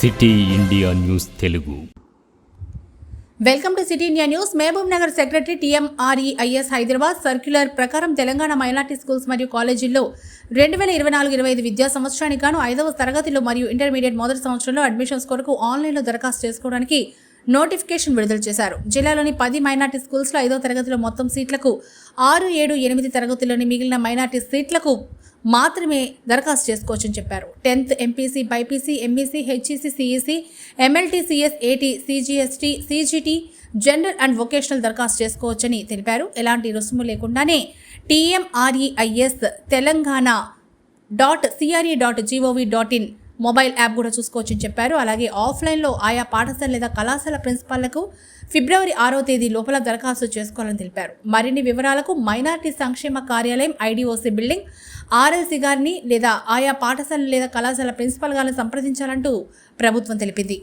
City India news Telugu. Welcome to city India news. Mahabubnagar secretary TMREIS Hyderabad circular ప్రకారం Telangana minority schools మరియు కాలేజీల్లో రెండు వేల ఇరవై నాలుగు ఇరవై ఐదు విద్యా సంవత్సరానికి గాను ఐదవ తరగతిలో మరియు ఇంటర్మీడియట్ మొదటి సంవత్సరంలో అడ్మిషన్స్ కొరకు ఆన్లైన్లో దరఖాస్తు చేసుకోవడానికి నోటిఫికేషన్ విడుదల చేశారు. జిల్లాలోని పది మైనార్టీ స్కూల్స్లో ఐదో తరగతిలో మొత్తం సీట్లకు ఆరు ఏడు ఎనిమిది తరగతిలోని మిగిలిన మైనార్టీ సీట్లకు మాత్రమే దరఖాస్తు చేసుకోవచ్చని చెప్పారు. Tenth MPC BiPC MEC HEC CEC MLT CS AT CGST CGT general and vocational దరఖాస్తు చేసుకోవచ్చని తెలిపారు. ఎలాంటి రుసుము లేకుండానే TMREIS Telangana dot CRE dot GOV dot in mobile app కూడా చూసుకోవచ్చని చెప్పారు. అలాగే ఆఫ్లైన్లో ఆయా పాఠశాల లేదా కళాశాల ప్రిన్సిపాళ్ళకు ఫిబ్రవరి ఆరో తేదీ లోపల దరఖాస్తు చేసుకోవాలని తెలిపారు. మరిన్ని వివరాలకు మైనార్టీ సంక్షేమ కార్యాలయం ఐడిఓసి బిల్డింగ్ ఆర్ఎల్సీ గారిని లేదా ఆయా పాఠశాల లేదా కళాశాల ప్రిన్సిపాల్ గారిని సంప్రదించాలంటూ ప్రభుత్వం తెలిపింది.